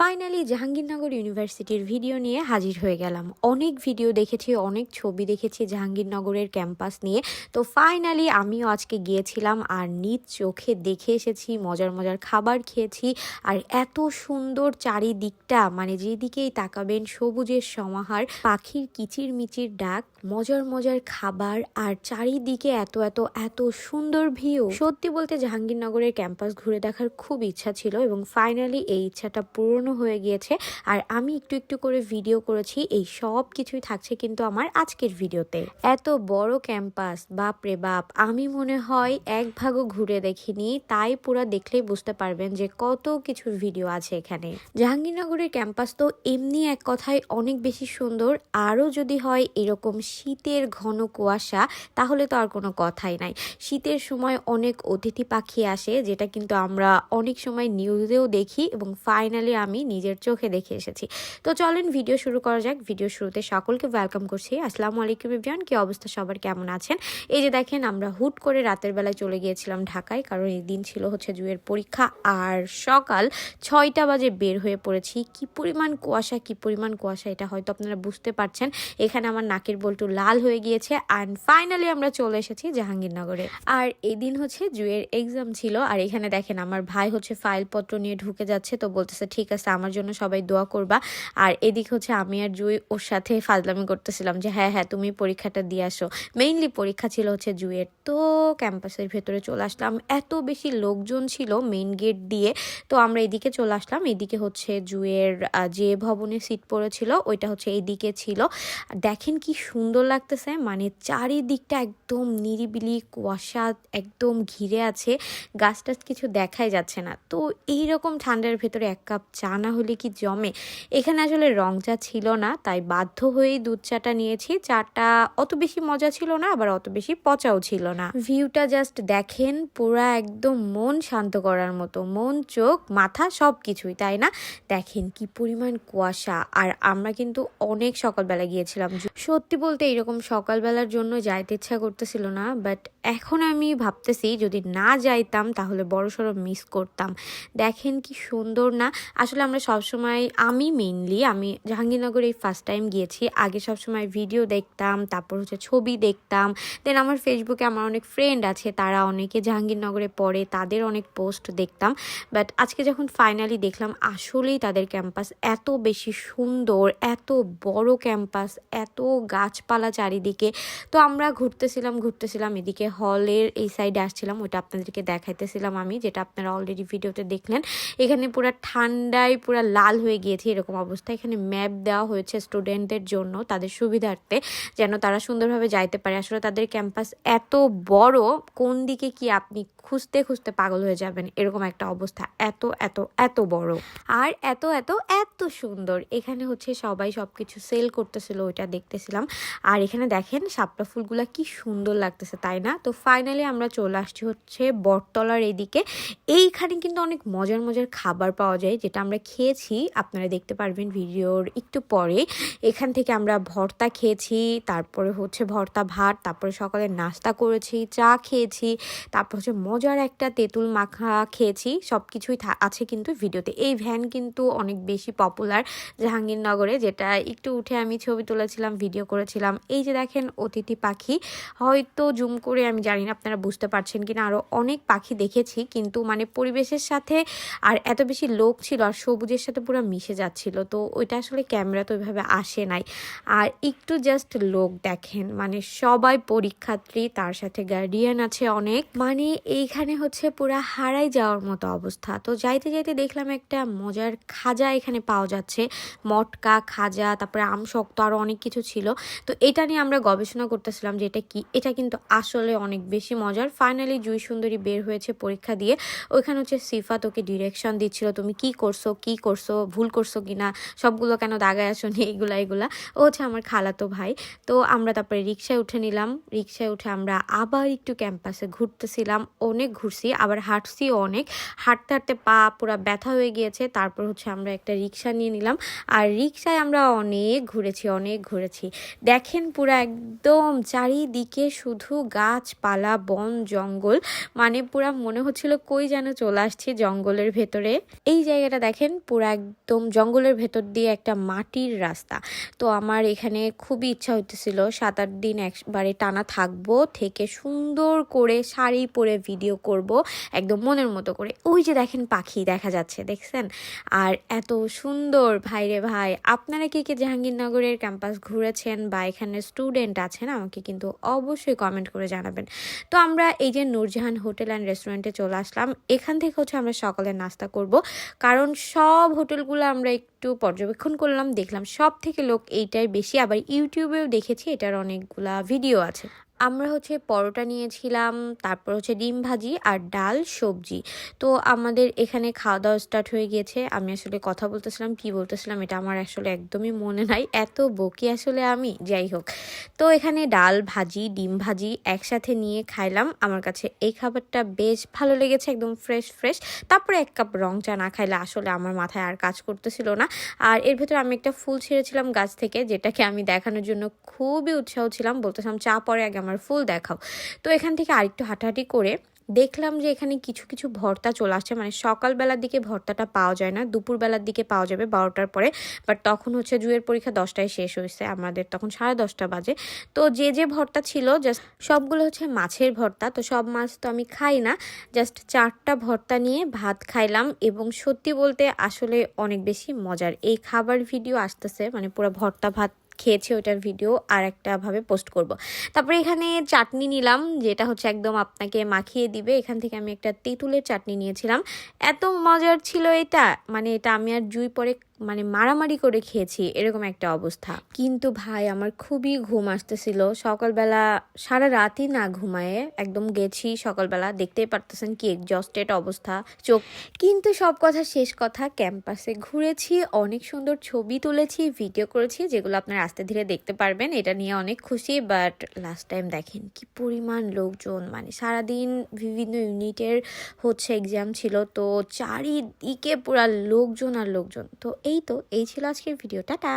Finally Jahangirnagar ইউনিভার্সিটির video নিয়ে হাজির হয়ে গেলাম। অনেক ভিডিও দেখেছি, অনেক ছবি দেখেছি জাহাঙ্গীরনগরের ক্যাম্পাস নিয়ে। তো ফাইনালি আমিও আজকে গিয়েছিলাম আর নিজ চোখে দেখে এসেছি, মজার মজার খাবার খেয়েছি। আর এত সুন্দর চারিদিকটা মানে যেদিকেই তাকাবেন, সবুজের সমাহার, পাখির কিচির মিচির ডাক, মজার মজার খাবার আর চারিদিকে এত এত এত সুন্দর ভিউ সত্যি বলতে, জাহাঙ্গীরনগরের ক্যাম্পাস ঘুরে দেখার খুব ইচ্ছা ছিল এবং ফাইনালি এই ইচ্ছাটা পূরণও হয়ে গিয়েছে। আর আমি একটু একটু করে ভিডিও করেছি, এই সব কিছুই থাকছে কিন্তু আমার আজকের ভিডিওতে এত বড় ক্যাম্পাস বাপ রে বাপ, আমি মনে হয় এক ভাগও ঘুরে দেখিনি, তাই পুরো দেখলেই বুঝতে পারবেন যে কত কিছু ভিডিও আছে এখানে। জাহাঙ্গীরনগরের ক্যাম্পাস তো এমনি এক কথায় অনেক বেশি সুন্দর, আরও যদি হয় এরকম শীতের ঘন কুয়াশা, তাহলে তো আর কোনো কথাই নাই। শীতের সময় অনেক অতিথি পাখি আসে, যেটা কিন্তু আমরা অনেক সময় নিউজেও দেখি এবং ফাইনালি আমি নিজের চোখে দেখে এসেছি। তো চলেন ভিডিও শুরু করা যাক। ভিডিও শুরুতে সকলকে ওয়েলকাম করছি। আসসালামু আলাইকুম ইবজান কি অবস্থা? সবার কেমন আছেন? এই যে দেখেন, আমরা হুট করে রাতের বেলায় চলে গিয়েছিলাম ঢাকায়, কারণ এই দিন ছিল হচ্ছে জুয়ের পরীক্ষা। আর সকাল ছয়টা বাজে বের হয়ে পড়েছি। কি পরিমাণ কুয়াশা, কি পরিমাণ কুয়াশা, এটা হয়তো আপনারা বুঝতে পারছেন। এখানে আমার নাকের বল্টু লাল হয়ে গিয়েছে। অ্যান্ড ফাইনালি আমরা চলে এসেছি জাহাঙ্গীরনগরে। আর এই দিন হচ্ছে জুয়ের এক্সাম ছিল। আর এখানে দেখেন, আমার ভাই হচ্ছে ফাইলপত্র নিয়ে ঢুকে যাচ্ছে। তো বলতেছে, ঠিক আছে আমার জন্য সবাই দোয়া করবা। আর এদিকে হচ্ছে আমি আর জুই ওর সাথে ফাজলামি করতেছিলাম যে হ্যাঁ হ্যাঁ তুমি পরীক্ষাটা দিয়ে আসো। মেইনলি পরীক্ষা ছিল হচ্ছে জুয়ের তো ক্যাম্পাসের ভেতরে চলে আসলাম। এত বেশি লোকজন ছিল মেইন গেট দিয়ে। তো আমরা এদিকে চলে আসলাম। এদিকে হচ্ছে জুয়ের যে ভবনে সিট পড়েছিল, ওইটা হচ্ছে এদিকে ছিল। দেখেন কি সুন্দর লাগতেছে মানে চারিদিকটা একদম নিরিবিলি কুয়াশা, একদম ঘিরে আছে। গাছ টাছ কিছু দেখাই যাচ্ছে না। তো এই রকম ঠান্ডার ভেতরে এক কাপ চা না হলে কি জমে? এখানে আসলে রং চা ছিল না, তাই বাধ্য হয়েই দুধ চাটা নিয়েছি। চাটা অত বেশি মজা ছিল না, আবার অত বেশি পচাও ছিল না। ভিউটা জাস্ট দেখেন, পুরা একদম মন শান্ত করার মতো। মন, চোখ, মাথা সব কিছুই তাই না? দেখেন কি পরিমাণ কুয়াশা। আর আমরা কিন্তু অনেক সকালবেলা গিয়েছিলাম। সত্যি বলতে এরকম সকালবেলার জন্য যাইতে ইচ্ছা করতেছিল না বাট এখন আমি ভাবতেছি যদি না যাইতাম, তাহলে বড় সড়ো মিস করতাম। দেখেন কি সুন্দর না? আসলে আমরা সবসময়, আমি মেইনলি আমি জাহাঙ্গীরনগর এই ফার্স্ট টাইম গিয়েছি। আগে সবসময় ভিডিও দেখতাম, তারপর হচ্ছে ছবি দেখতাম। দেন আমার ফেসবুকে আমার অনেক ফ্রেন্ড আছে, তারা অনেকে জাহাঙ্গীরনগরে পড়ে, তাদের অনেক পোস্ট দেখতাম। বাট আজকে যখন ফাইনালি দেখলাম, আসলেই তাদের ক্যাম্পাস এত বেশি সুন্দর, এত বড় ক্যাম্পাস এত গাছপালা চারিদিকে। তো আমরা ঘুরতেছিলাম ঘুরতেছিলাম এদিকে হলের এই সাইডে আসছিলাম ওইটা আপনাদেরকে দেখাইতেছিলাম আমি, যেটা আপনারা অলরেডি ভিডিওতে দেখলেন। এখানে পুরো ঠান্ডায় পুরো লাল হয়ে গিয়েছে এরকম অবস্থা। এখানে ম্যাপ দেওয়া হয়েছে স্টুডেন্টদের জন্য, তাদের সুবিধার্থে, যেন তারা সুন্দরভাবে যাইতে পারে। আসলে তাদের ক্যাম্পাস এত বড়, কোন দিকে কি আপনি খুঁজতে খুঁজতে পাগল হয়ে যাবেন? এরকম একটা অবস্থা। এত এত এত বড়। আর এত এত এত সুন্দর। এখানে হচ্ছে সবাই সব কিছু সেল করতেছিল, ওইটা দেখতেছিলাম। আর এখানে দেখেন শাপলা ফুলগুলা কি সুন্দর লাগতেছে, তাই না? তো ফাইনালি আমরা চলে আসছি হচ্ছে বটতলার এদিকে। এইখানে কিন্তু অনেক মজার মজার খাবার পাওয়া যায়, যেটা আমরা খেয়েছি, আপনারা দেখতে পারবেন ভিডিওর একটু পরে। এখান থেকে আমরা ভর্তা খেয়েছি, তারপরে হচ্ছে ভর্তা ভাত, তারপরে সকালে নাস্তা করেছি, চা খেয়েছি, তারপর হচ্ছে মজার একটা তেঁতুল মাখা খেয়েছি সব কিছুই আছে কিন্তু ভিডিওতে। এই ভ্যান কিন্তু অনেক বেশি পপুলার জাহাঙ্গীরনগরে, যেটা একটু উঠে আমি ছবি তুলেছিলাম ভিডিও করেছিলাম। এই যে দেখেন অতিথি পাখি, হয়তো জুম করে, আমি জানি না, আপনারা বুঝতে পারছেন কিনা আরও অনেক পাখি দেখেছি, কিন্তু মানে পরিবেশের সাথে আর এত বেশি লোক ছিল, আর সবুজের সাথে পুরো মিশে যাচ্ছিল। তো ওইটা আসলে ক্যামেরা তো ওইভাবে আসে নাই। আর একটু জাস্ট লোক দেখেন মানে সবাই পরীক্ষার্থী, তার সাথে গার্ডিয়ান আছে অনেক। মানে এইখানে হচ্ছে পুরা হারাই যাওয়ার মতো অবস্থা। তো যাইতে যাইতে দেখলাম একটা মজার খাজা এখানে পাওয়া যাচ্ছে। মটকা, খাজা, তারপরে আমশক্ত আরও অনেক কিছু ছিল। তো এটা নিয়ে আমরা গবেষণা করতেছিলাম যে এটা কি। এটা কিন্তু আসলে অনেক বেশি মজার। ফাইনালি জুই সুন্দরী বের হয়েছে পরীক্ষা দিয়ে। ওইখানে হচ্ছে সিফা তোকে ডিরেকশন দিচ্ছিল, তুমি কি করছ? কি করছ, ভুল করছ কিনা, সবগুলো কেন দাগায় আসো নি এইগুলা এগুলা। ও হচ্ছে আমার খালাতো ভাই। তো আমরা তারপরে রিক্সায় উঠে নিলাম। রিক্সায় উঠে আমরা আবার একটু ক্যাম্পাসে ঘুরতেছিলাম। অনেক ঘুরছি, আবার হাঁটছিও অনেক। হাঁটতে হাঁটতে পা পুরা ব্যথা হয়ে গিয়েছে। তারপর হচ্ছে আমরা একটা রিক্সা নিয়ে নিলাম। আর রিক্সায় আমরা অনেক ঘুরেছি অনেক ঘুরেছি। দেখেন পুরা একদম চারিদিকে শুধু গাছপালা, বন, জঙ্গল। মানে পুরা মনে হচ্ছিল কই যেন চলে আসছি জঙ্গলের ভেতরে। এই জায়গাটা দেখেন দেখেন পুরো একদম জঙ্গলের ভেতর দিয়ে একটা মাটির রাস্তা। তো আমার এখানে খুবই ইচ্ছা হইতেছিল সাত আট দিন একবারে টানা থাকব, থেকে সুন্দর করে শাড়ি পরে ভিডিও করব, একদম মনের মতো করে। ওই যে দেখেন পাখি দেখা যাচ্ছে, দেখছেন? আর এত সুন্দর ভাইরে ভাই। আপনারা কে কে জাহাঙ্গীরনগরের ক্যাম্পাস ঘুরেছেন বা এখানে স্টুডেন্ট আছেন, আমাকে কিন্তু অবশ্যই কমেন্ট করে জানাবেন। তো আমরা এই যে নূরজাহান হোটেল অ্যান্ড রেস্টুরেন্টে চলে আসলাম। এখান থেকে হচ্ছে আমরা সকালে নাস্তা করব। কারণ সব হোটেলগুলো আমরা একটু পর্যবেক্ষণ করলাম, দেখলাম সব থেকে লোক এইটাই বেশি। আবার ইউটিউবেও দেখেছি, এটার অনেকগুলা ভিডিও আছে। আমরা হচ্ছে পরোটা নিয়েছিলাম, তারপর হচ্ছে ডিম ভাজি আর ডাল সবজি। তো আমাদের এখানে খাওয়া দাওয়া স্টার্ট হয়ে গিয়েছে। আমি আসলে কথা বলতেছিলাম, কি বলতেছিলাম এটা আমার আসলে একদমই মনে নাই। এত বকি আসলে আমি, যাই হোক। তো এখানে ডাল ভাজি, ডিম ভাজি একসাথে নিয়ে খাইলাম। আমার কাছে এই খাবারটা বেশ ভালো লেগেছে, একদম ফ্রেশ ফ্রেশ তারপরে এক কাপ রং চা না খাইলে আসলে আমার মাথায় আর কাজ করতেছিল না। আর এর ভেতরে আমি একটা ফুল ছেড়েছিলাম গাছ থেকে, যেটাকে আমি দেখানোর জন্য খুবই উৎসাহ ছিলাম। বলতেছিলাম, চা পরে আগে আমার ফুল দেখাও। তো এখান থেকে আরেকটু হাঁটাহাঁটি করে দেখলাম যে এখানে কিছু কিছু ভর্তা চলে আসছে। মানে সকালবেলার দিকে ভর্তাটা পাওয়া যায় না, দুপুরবেলার দিকে পাওয়া যাবে বারোটার পরে। বাট তখন হচ্ছে জুয়ের পরীক্ষা দশটায় শেষ হয়েছে, আমাদের তখন সাড়ে দশটা বাজে। তো যে যে ভর্তা ছিল জাস্ট সবগুলো হচ্ছে মাছের ভর্তা। তো সব মাছ তো আমি খাই না জাস্ট চারটা ভর্তা নিয়ে ভাত খাইলাম এবং সত্যি বলতে আসলে অনেক বেশি মজার। এই খাবার ভিডিও আসতেছে মানে পুরো ভর্তা, ভাত খেয়েছি ওটার ভিডিও আর একটাভাবে পোস্ট করব। তারপরে এখানে চাটনি নিলাম, যেটা হচ্ছে একদম আপনাকে মাখিয়ে দিবে এখান থেকে আমি একটা তেঁতুলের চাটনি নিয়েছিলাম এত মজার ছিল এটা মানে এটা আমি আর জুই পরে মানে মারামারি করে খেয়েছি, এরকম একটা অবস্থা। কিন্তু ভাই, আমার খুবই ঘুম আসতেছিল। সকালবেলা সারা রাতই না ঘুমায়ে একদম গেছি সকালবেলা। দেখতেই পারতেছেন কি এক্সস্টেড অবস্থা, চোখ। কিন্তু সব কথা শেষ কথা, ক্যাম্পাসে ঘুরেছি, অনেক সুন্দর ছবি তুলেছি ভিডিও করেছি, যেগুলো আপনারা আস্তে ধীরে দেখতে পারবেন। এটা নিয়ে অনেক খুশি বাট লাস্ট টাইম দেখেন কি পরিমাণ লোকজন। মানে সারাদিন বিভিন্ন ইউনিটের হচ্ছে এক্সাম ছিল, তো চারিদিকে পুরা লোকজন আর লোকজন। তো এই তো এই ছিল আজকের ভিডিও টাটা